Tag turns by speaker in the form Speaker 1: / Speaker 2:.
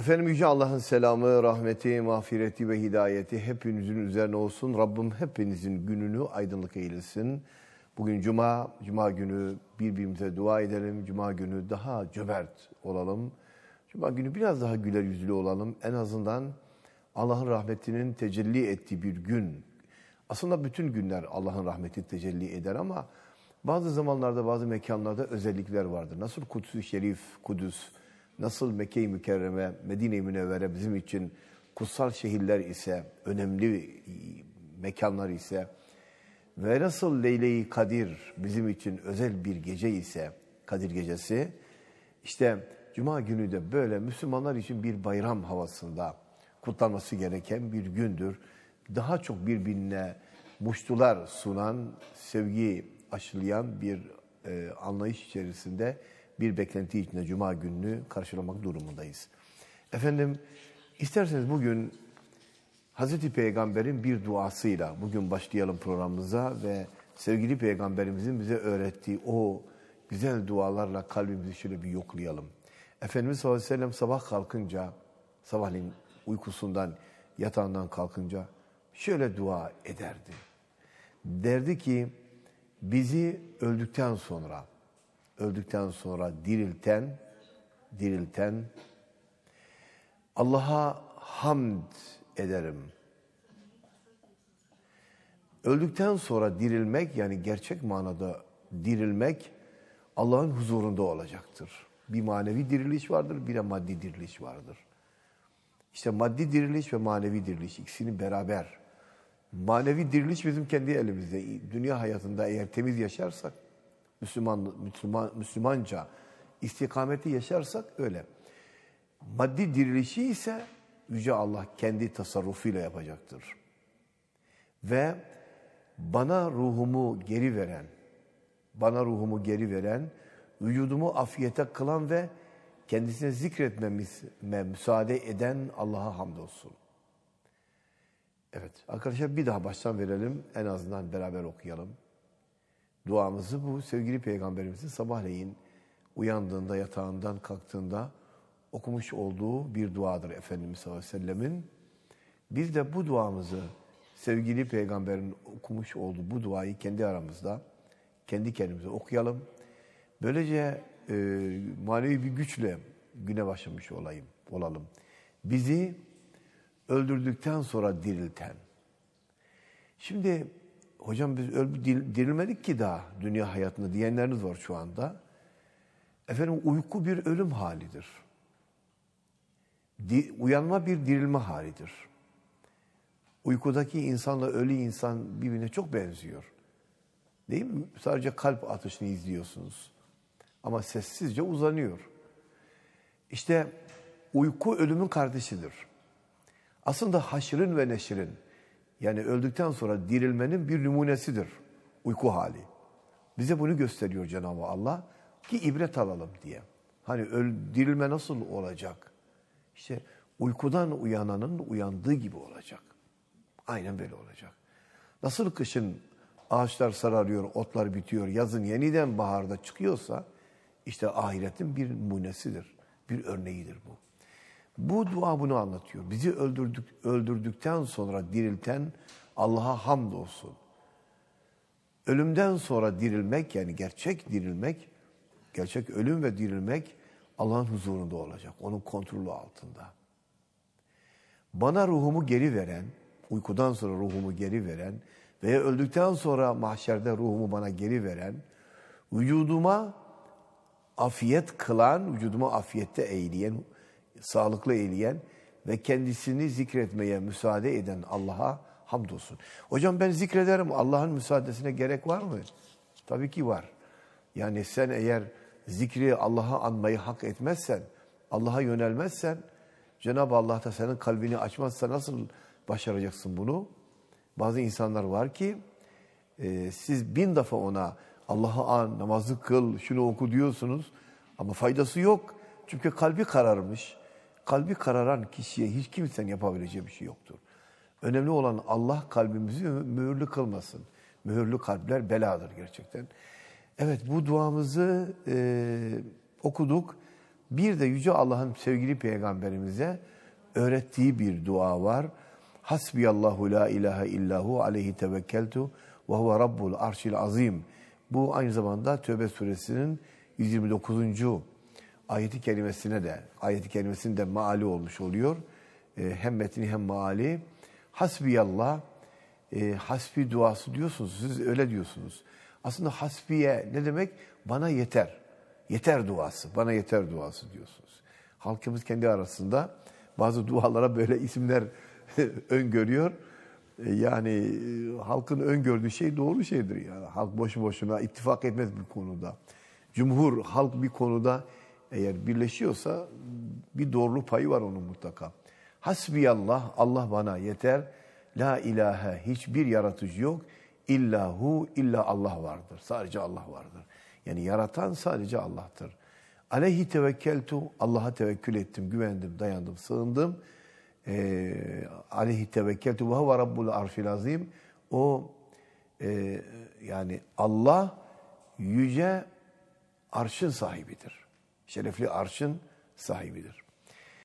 Speaker 1: Efendim Yüce Allah'ın selamı, rahmeti, mağfireti ve hidayeti hepinizin üzerine olsun. Rabbim hepinizin gününü aydınlık eylesin. Bugün Cuma, Cuma günü birbirimize dua edelim. Cuma günü daha cömert olalım. Cuma günü biraz daha güler yüzlü olalım. En azından Allah'ın rahmetinin tecelli ettiği bir gün. Aslında bütün günler Allah'ın rahmeti tecelli eder ama bazı zamanlarda, bazı mekanlarda özellikler vardır. Nasıl Kudüs-ü Şerif, Kudüs, nasıl Mekke-i Mükerreme, Medine-i Münevvere bizim için kutsal şehirler ise, önemli mekanlar ise ve nasıl Leyle-i Kadir bizim için özel bir gece ise, Kadir Gecesi, işte Cuma günü de böyle Müslümanlar için bir bayram havasında kutlanması gereken bir gündür. Daha çok birbirine muştular sunan, sevgi aşılayan bir e, anlayış içerisinde bir beklenti içinde Cuma gününü karşılamak durumundayız. Efendim isterseniz bugün Hazreti Peygamber'in bir duasıyla bugün başlayalım programımıza ve sevgili Peygamberimizin bize öğrettiği o güzel dualarla kalbimizi şöyle bir yoklayalım. Efendimiz sallallahu aleyhi ve sellem sabah kalkınca, sabahleyin uykusundan, yatağından kalkınca şöyle dua ederdi. Derdi ki bizi öldükten sonra, öldükten sonra dirilten, dirilten, Allah'a hamd ederim. Öldükten sonra dirilmek yani gerçek manada dirilmek Allah'ın huzurunda olacaktır. Bir manevi diriliş vardır, bir de maddi diriliş vardır. İşte maddi diriliş ve manevi diriliş ikisini beraber. Manevi diriliş bizim kendi elimizde. Dünya hayatında eğer temiz yaşarsak, Müslüman, Müslüman, Müslümanca istikameti yaşarsak öyle. Maddi dirilişi ise Yüce Allah kendi tasarrufuyla yapacaktır. Ve bana ruhumu geri veren, bana ruhumu geri veren, vücudumu afiyete kılan ve kendisine zikretmeme müsaade eden Allah'a hamdolsun. Evet arkadaşlar bir daha baştan verelim. En azından beraber okuyalım. Duamızı bu sevgili peygamberimizin sabahleyin uyandığında, yatağından kalktığında okumuş olduğu bir duadır Efendimiz sallallahu aleyhi ve sellemin. Biz de bu duamızı sevgili peygamberin okumuş olduğu bu duayı kendi aramızda, kendi kendimize okuyalım. Böylece e, manevi bir güçle güne başlamış olayım, olalım. Bizi öldürdükten sonra dirilten. Şimdi hocam biz öl, dirilmedik ki daha dünya hayatında diyenleriniz var şu anda. Efendim uyku bir ölüm halidir. Di, uyanma bir dirilme halidir. Uykudaki insanla ölü insan birbirine çok benziyor. Değil mi? Sadece kalp atışını izliyorsunuz. Ama sessizce uzanıyor. İşte uyku ölümün kardeşidir. Aslında haşrın ve neşrin yani öldükten sonra dirilmenin bir numunesidir uyku hali. Bize bunu gösteriyor Cenab-ı Allah ki ibret alalım diye. Hani öl, dirilme nasıl olacak? İşte uykudan uyananın uyandığı gibi olacak. Aynen böyle olacak. Nasıl kışın ağaçlar sararıyor, otlar bitiyor, yazın yeniden baharda çıkıyorsa işte ahiretin bir numunesidir, bir örneğidir bu. Bu dua bunu anlatıyor. Bizi öldürdük, öldürdükten sonra dirilten Allah'a hamdolsun. Ölümden sonra dirilmek yani gerçek dirilmek, gerçek ölüm ve dirilmek Allah'ın huzurunda olacak. Onun kontrolü altında. Bana ruhumu geri veren, uykudan sonra ruhumu geri veren veya öldükten sonra mahşerde ruhumu bana geri veren, vücuduma afiyet kılan, vücuduma afiyette eğleyen, sağlıklı eyleyen ve kendisini zikretmeye müsaade eden Allah'a hamdolsun. Hocam ben zikrederim Allah'ın müsaadesine gerek var mı? Tabii ki var. Yani sen eğer zikri Allah'a anmayı hak etmezsen, Allah'a yönelmezsen, Cenab-ı Allah da senin kalbini açmazsa nasıl başaracaksın bunu? Bazı insanlar var ki e, siz bin defa ona Allah'ı an, namazı kıl, şunu oku diyorsunuz ama faydası yok. Çünkü kalbi kararmış. Kalbi kararan kişiye hiç kimsenin yapabileceği bir şey yoktur. Önemli olan Allah kalbimizi mühürlü kılmasın. Mühürlü kalpler beladır gerçekten. Evet bu duamızı e, okuduk. Bir de Yüce Allah'ın sevgili peygamberimize öğrettiği bir dua var. Hasbiyallahu la ilahe illahu aleyhi tevekkeltu ve huve rabbul arşil azim. Bu aynı zamanda Tövbe suresinin 129. ayeti kerimesine de, ayeti kerimesinin de maali olmuş oluyor. Ee, hem metni hem maali. Hasbiyallah, e, hasbi duası diyorsunuz, siz öyle diyorsunuz. Aslında hasbiye ne demek? Bana yeter. Yeter duası, bana yeter duası diyorsunuz. Halkımız kendi arasında bazı dualara böyle isimler öngörüyor. E, Yani e, halkın öngördüğü şey doğru şeydir yani. Halk boşu boşuna ittifak etmez bir konuda. Cumhur, halk bir konuda eğer birleşiyorsa bir doğruluk payı var onun mutlaka. Hasbiyallah, Allah bana yeter. La ilahe, hiçbir yaratıcı yok. İllahu, illa Allah vardır. Sadece Allah vardır. Yani yaratan sadece Allah'tır. Aleyhi tevekkeltu, Allah'a tevekkül ettim, güvendim, dayandım, sığındım. Ee, aleyhi tevekkeltu ve huve rabbul arşil azim. O e, yani Allah yüce arşın sahibidir. Şerefli arşın sahibidir.